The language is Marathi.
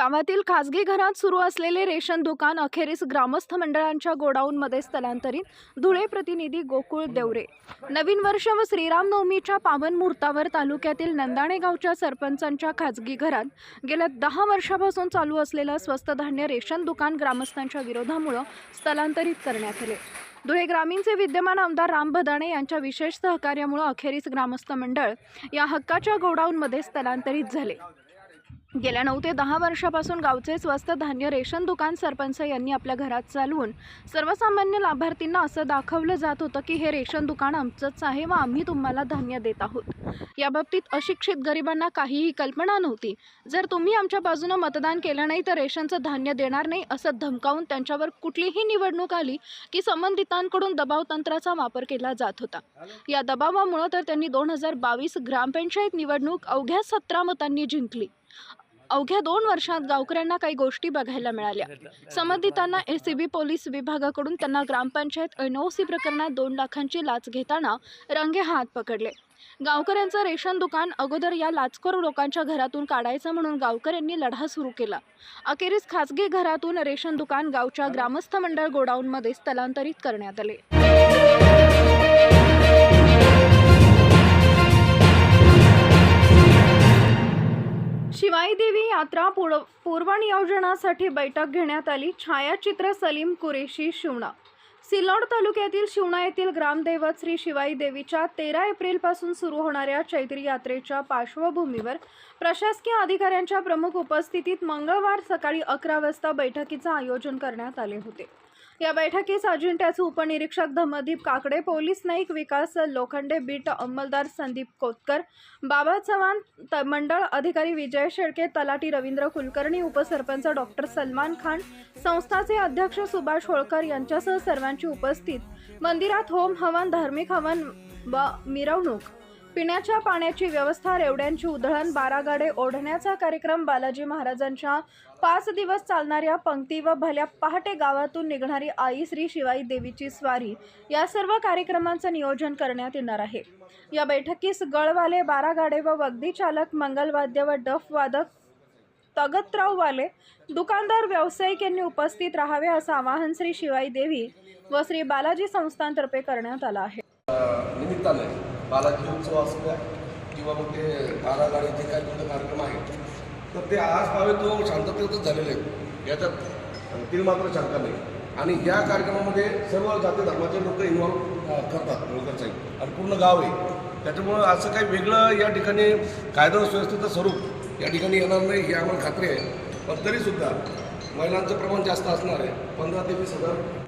गावातील खासगी घरात सुरू असलेले रेशन दुकान अखेरीस ग्रामस्थ मंडळांच्या गोडाऊनमध्ये स्थलांतरित. धुळे प्रतिनिधी गोकुळ देवरे. नवीन वर्ष व श्रीरामनवमीच्या पावन मुहूर्तावर तालुक्यातील नंदाणे गावच्या सरपंचांच्या खासगी घरात गेल्या दहा वर्षापासून चालू असलेलं स्वस्त धान्य रेशन दुकान ग्रामस्थांच्या विरोधामुळं स्थलांतरित करण्यात आले. धुळे ग्रामीणचे विद्यमान आमदार राम भदाणे यांच्या विशेष सहकार्यामुळे अखेरीस ग्रामस्थ मंडळ या हक्काच्या गोडाऊनमध्ये स्थलांतरित झाले. गेल्या नऊ ते दहा वर्षापासून गावचे स्वस्त धान्य रेशन दुकान सरपंच यांनी आपल्या घरात चालवून सर्वसामान्य लाभार्थींना असं दाखवलं जात होतं की हे रेशन दुकान आमचंच आहे व आम्ही तुम्हाला धान्य देत आहोत. याबाबतीत अशिक्षित गरिबांना काहीही कल्पना नव्हती. जर तुम्ही आमच्या बाजूनं मतदान केलं नाही तर रेशनचं धान्य देणार नाही असं धमकावून त्यांच्यावर कुठलीही निवडणूक आली की संबंधितांकडून दबाव तंत्राचा वापर केला जात होता. या दबावामुळं तर त्यांनी दोन हजार बावीस ग्रामपंचायत निवडणूक अवघ्या सतरा मतांनी जिंकली. अवघ्या दोन वर्षात गावकऱ्यांना काही गोष्टी बघायला मिळाल्या. संबंधितांना एसीबी पोलीस विभागाकडून त्यांना ग्रामपंचायत एनओसी प्रकरणात दोन लाखांची लाच घेताना रंगे हात पकडले. गावकऱ्यांचं रेशन दुकान अगोदर या लाचखोर लोकांच्या घरातून काढायचं म्हणून गावकऱ्यांनी लढा सुरू केला. अखेरीस खासगी घरातून रेशन दुकान गावच्या ग्रामस्थ मंडळ गोडाऊनमध्ये स्थलांतरित करण्यात आले. यात्रा पूर्व पूर्वनियोजनासाठी बैठक घेण्यात आली. छायाचित्र सलीम कुरेशी शिवणा. सिल्लोड तालुक्यातील शिवणा येथील ग्रामदैवत श्री शिवाई देवीच्या तेरा एप्रिलपासून सुरू होणाऱ्या चैत्री यात्रेच्या पार्श्वभूमीवर प्रशासकीय अधिकाऱ्यांच्या प्रमुख उपस्थितीत मंगळवार सकाळी अकरा वाजता बैठकीचं आयोजन करण्यात आले होते. या बैठकीस अजिंठ्याचे उपनिरीक्षक धमदीप काकडे पोलीस नाईक विकास लोखंडे बीट अंमलदार संदीप कोतकर बाबा चव्हाण त- मंडळ अधिकारी विजय शेळके तलाटी रवींद्र कुलकर्णी उपसरपंच डॉक्टर सलमान खान संस्थाचे अध्यक्ष सुभाष होळकर यांच्यासह सर्वांची उपस्थित. मंदिरात होम हवन धार्मिक हवन व मिरवणूक पिण्याच्या पाण्याची व्यवस्था रेवड्यांची उधळण बारागाडे ओढण्याचा कार्यक्रम बालाजी महाराजांच्या पाच दिवस चालणाऱ्या पंक्ती व भल्या पहाटे गावातून निघणारी आई श्री शिवाई देवीची स्वारी या सर्व कार्यक्रमांचं नियोजन करण्यात येणार आहे. या बैठकीस गळवाले बारागाडे व वगदी चालक मंगलवाद्य व डफ वादक तगतराववाले दुकानदार व्यावसायिक यांनी उपस्थित राहावे असं आवाहन श्री शिवाई देवी व श्री बालाजी संस्थांतर्फे करण्यात आलं आहे. निमित्ताने बालाजी उत्सव असू द्या किंवा मग ते कारागाडी जे काही तुमचे कार्यक्रम आहे तर ते आज पावे तो शांततेतच झालेले आहेत. याच्यात तीन मात्र शंका नाही. आणि या कार्यक्रमामध्ये सर्व जाती धर्माचे लोक इन्व्हॉल्व करतात होळकर साहेब. आणि पूर्ण गाव आहे. त्याच्यामुळं असं काही वेगळं या ठिकाणी कायदा सुव्यवस्थेचं स्वरूप या ठिकाणी येणार नाही ही आम्हाला खात्री आहे. पण तरीसुद्धा महिलांचं प्रमाण जास्त असणार आहे. पंधरा ते वीस हजार